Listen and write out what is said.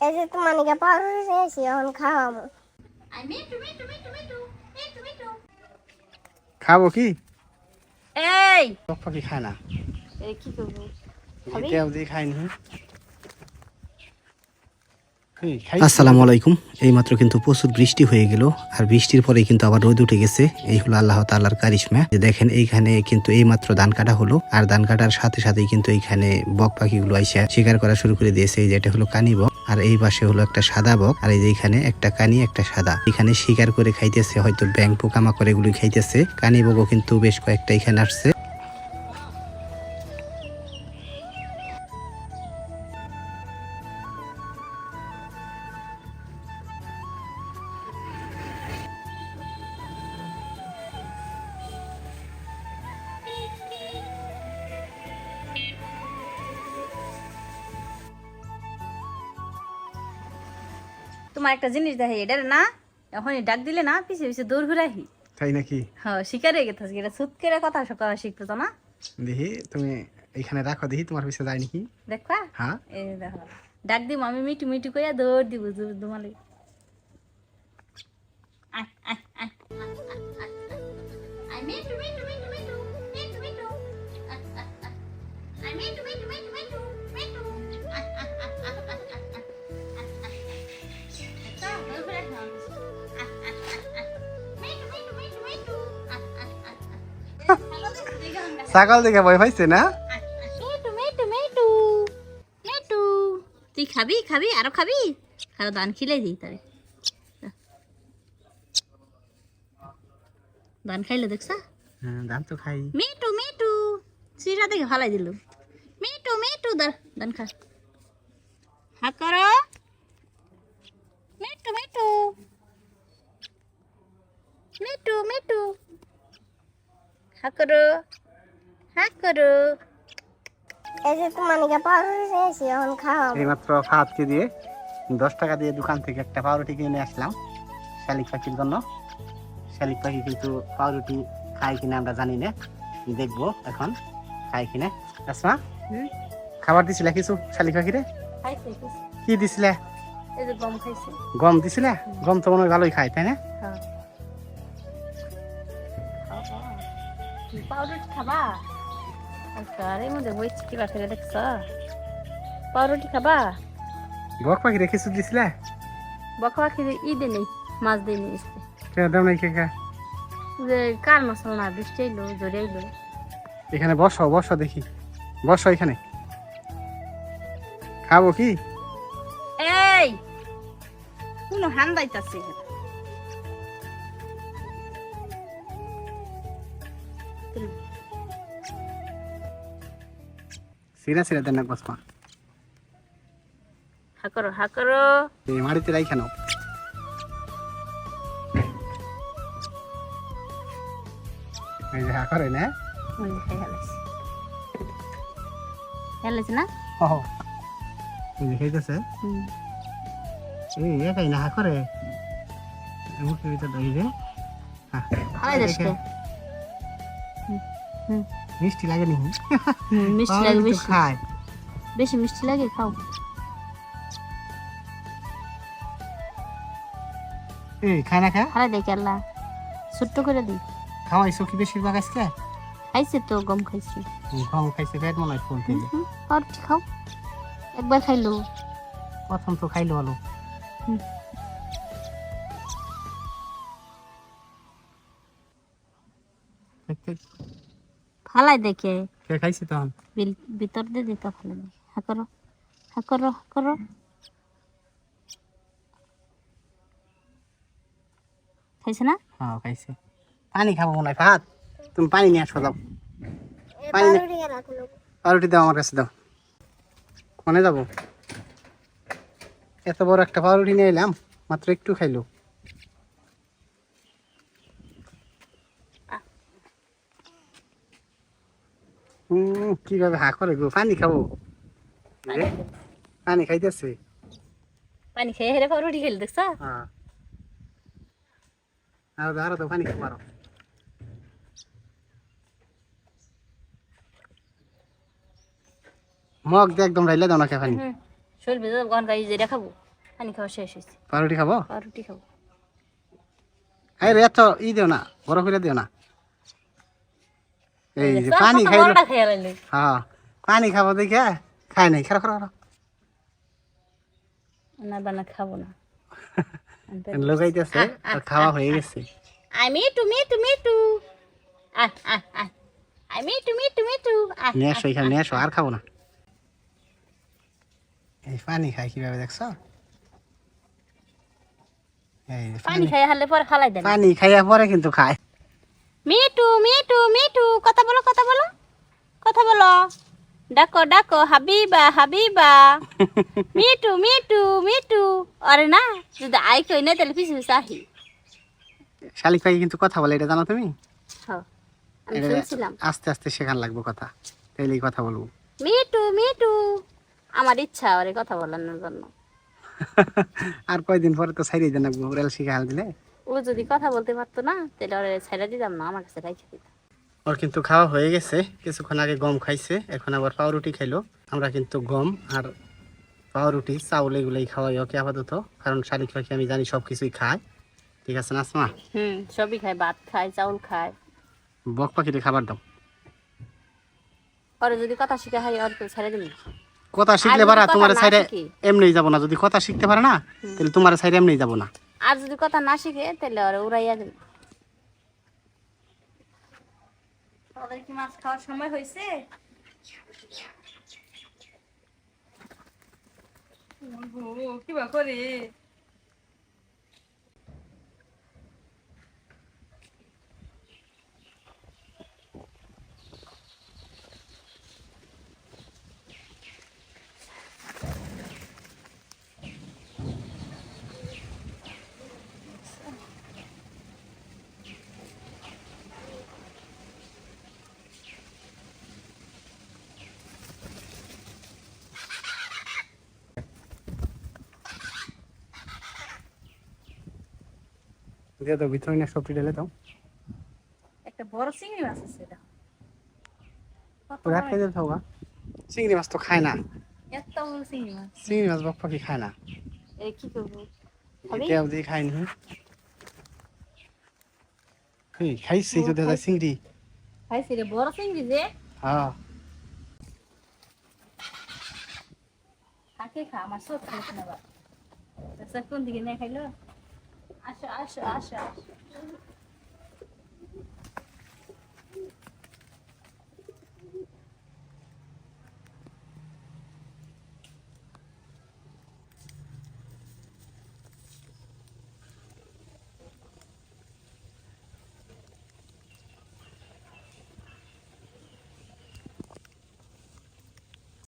এই যে তোমার নিকে পাউরুটি নিয়েছি এখন খাওয়াবো খাব কি? এই! টক পাখি খায় না। এই কি করব? এই, আসসালামু আলাইকুম। এইমাত্র কিন্তু প্রচুর বৃষ্টি হয়ে গেল আর বৃষ্টির পরে কিন্তু আবার রোদ উঠে গেছে। এই হলো আল্লাহ তাল্লাহর কারিশমা। যে দেখেন এইখানে কিন্তু এইমাত্র ধান কাটা হলো আর ধান কাটার সাথে সাথেই কিন্তু এইখানে বক পাখিগুলো আইসা শিকার করা শুরু করে দিয়েছে। এই যেটা হলো কানি বক আর এই পাশে হলো একটা সাদা বক, আর এই যে এখানে একটা কানি, একটা সাদা। এখানে শিকার করে খাইতেছে, হয়তো ব্যাং পোকামাকড় এগুলি খাইতেছে। কানি বকও কিন্তু বেশ কয়েকটা এখানে আসছে। তোমার একটা জিনিস দেখে এটা না এখনই ডাক দিলে না পিছে পিছে দৌড় ঘুরাহি। তাই নাকি? হ্যাঁ শিকারে গেছে এটা সুতকেরা কথা সকাল শিখতে তো না? দেখি তুমি এইখানে রাখো দেখি তোমার পিছে যায় নাকি। দেখবা? হ্যাঁ। এই দেখো ডাক দিব আমি মিটু মিটু করে দৌড় দিব তোমালে ছাগল দেখে ভয় পাইছে না মেটু মেটু মেটু মেটু। তুই খাবি খাবি আরও খাবি? আরও দান খিলাই দিই তারে। দান খাইলে দেখছা? হ্যাঁ ধান তো খাই। মেটু মেটু। চিরা দেখে ফালাই দিল। মেটু মেটু দার দান খা। হা করো। মেটু মেটু। মেটু মেটু। হা করো। হা করো এই যে তোমার নিকে পাউরুটি নিয়েছি এখন খাওয়াবো। এইমাত্র ফাহাদকে দিয়ে দশ টাকা দিয়ে দোকান থেকে একটা পাউরুটি কিনে আসলাম শালিক পাখির জন্য। শালিক পাখি কিন্তু পাউরুটি খায় কিনা আমরা জানি না দেখব এখন খায় কিনা। আসমা খাবার দিছিলে কিছু শালিক পাখিরে। কি দিছিলে? গম খাইছে। গম দিছিলে? গম তো মনে হয় ভালোই খায় তাই না? হ্যাঁ। পাউরুটি খাবা? আর এর মধ্যে বই চিকি ফেলে দেখছ? পাউরুটি খাবা? বক পাখিরে কিছু দিছিলে? বকবা খেয়ে ই মাছ দিয়ে নিয়ে এসছে কেউ দাম নাই কে কে? যে কার মশলা না বৃষ্টি এলো জোরে এলো এখানে বসো বসো দেখি। বসো এখানে। খাব কি? এই! কোনো হান দাইতাছে সিরা সিরা দেন না বসমা হা করো হা করো এই মাটিতে রাই কেন এই যে হা করে না ওই যে খাই হেলাইছে হেলাইছে না ও এই যে হুম এই একাই না হা করে মুখের ভিতর দই রে হ্যাঁ। হালাই দেশকে হুম মিষ্টি লাগে নি? মিষ্টি লাগে বেশি। খায়। বেশি মিষ্টি লাগে খাও। এই খায় না খা? হালাই দেখে আল্লাহ। ছোট্ট করে দিই। খাওয়াইছো কি বেশিরভাগ আজকে? খাইছে তো গম খাইছি। কম খাইছে পেট মনে হয় হুম, হুম, পাউরুটি খাও। একবার খাইলো। প্রথম তো খাইলো হুম। ফালাই দেখে কে? খাইছে তখন? বিল- ভিতর দিয়ে দিতে ফালাই দেখে হা করো হা করো হা করো। খাইছে না? হ্যাঁ খাইছে। পানি খাব মনে হয় ভাত। তুমি পানি নিয়ে আসো দাও। পানি নে। পাউরুটি দাও আমার কাছে দাও। কোনে যাব? এত বড় একটা পাউরুটি নিয়ে এলাম মাত্র একটু খাইলো। হুম কীভাবে হা করে গো পানি খাব। পানি? খাইতেছে পানি খেয়ে হেরে পাউরুটি খেলে দেখছ? হ্যাঁ আরও আরও তো পানি খাব আরও মগ দিয়ে একদম রাইলে দাও না কে পানি শরীর ভেজা গন গাই যে খাব। পানি খাওয়া শেষ হয়েছে পাউরুটি খাব? পাউরুটি খাব। এই রে এত ই দিও না বড় করে দিও না। এই পানি লাইলে হ্যাঁ পানি খাব দেখে খাই নাই খারো খারো খারো। না বানা খাব না। লোকাইতেছে আর খাওয়া হয়ে গেছে। আয় আয় আয় আই মিটু মিটু মিটু আয় নিয়ে আসো এখানে নিয়ে আসো আর খাব না। এই পানি খাই কীভাবে দেখছ? পানি খাই হারলে পরে ফালাই দেন। পানি খাইয়া পরে কিন্তু খায়। মিটু মিটু মিটু কথা বলো কথা বলো কথা বলো ডাকো ডাকো হাবিবা হাবিবা মিটু মিটু মিটু আরে না যদি আই কই না তাহলে পিছু আহি। শালিক পাখি কিন্তু কথা বলে এটা জানো তুমি? হ্যাঁ আমি শুনছিলাম। আস্তে আস্তে শেখান লাগবে কথা তাইলেই কথা বলব। মিটু মিটু। আমার ইচ্ছা ওরে কথা বলানোর জন্য। আর কয়দিন পরে তো ছাইড়ে দেন রেল শিখাল দিলে। ও যদি কথা বলতে পারতো না তাহলে ওরে ছেড়ে দিতাম না আমার কাছে রাইখে দিতাম। ওর কিন্তু খাওয়া হয়ে গেছে। কিছুক্ষণ আগে গম খাইছে এখন আবার পাউরুটি খাইলো। আমরা কিন্তু গম আর পাউরুটি চাউল এগুলোই খাওয়াই ওকে আপাতত কারণ শালিক পাখি আমি জানি সব কিছুই খায়। ঠিক আছে নাসমা হুম সবই খায় ভাত খায় চাউল খায়। বক পাখিতে খাবার দাও। ওরে যদি কথা শিখে হয় তো ছেড়ে দিবি? কথা শিখলে পারা তোমার সাইডে এমনি যাব না। যদি কথা শিখতে পারে না তাহলে তোমার সাইডে এমনি যাব না। আর যদি কথা না শিখে তাহলে ওরে উড়াইয়া দিবি। ওদের কি মাছ খাওয়ার সময় হয়েছে? কি বা করে দিয়ে দাও ভিতরে না সবটি ঢেলে দাও। একটা বড় চিংড়ি মাছ আছে এটা। ওরা দিতে থাকা চিংড়ি মাছ তো খায় না। এত বড় চিংড়ি মাছ। চিংড়ি মাছ বক পাখি খায় না। এই কি করব? খাবি? কেউ দিয়ে খায়নি এই খাইছি যদি যায় চিংড়ি। খাইছি রে বড় চিংড়ি যে। হ্যাঁ। খাকে খা? আমার সব খাইছে না বা কোন দিকে নিয়ে খাইলো? আসো আসো আসো আসো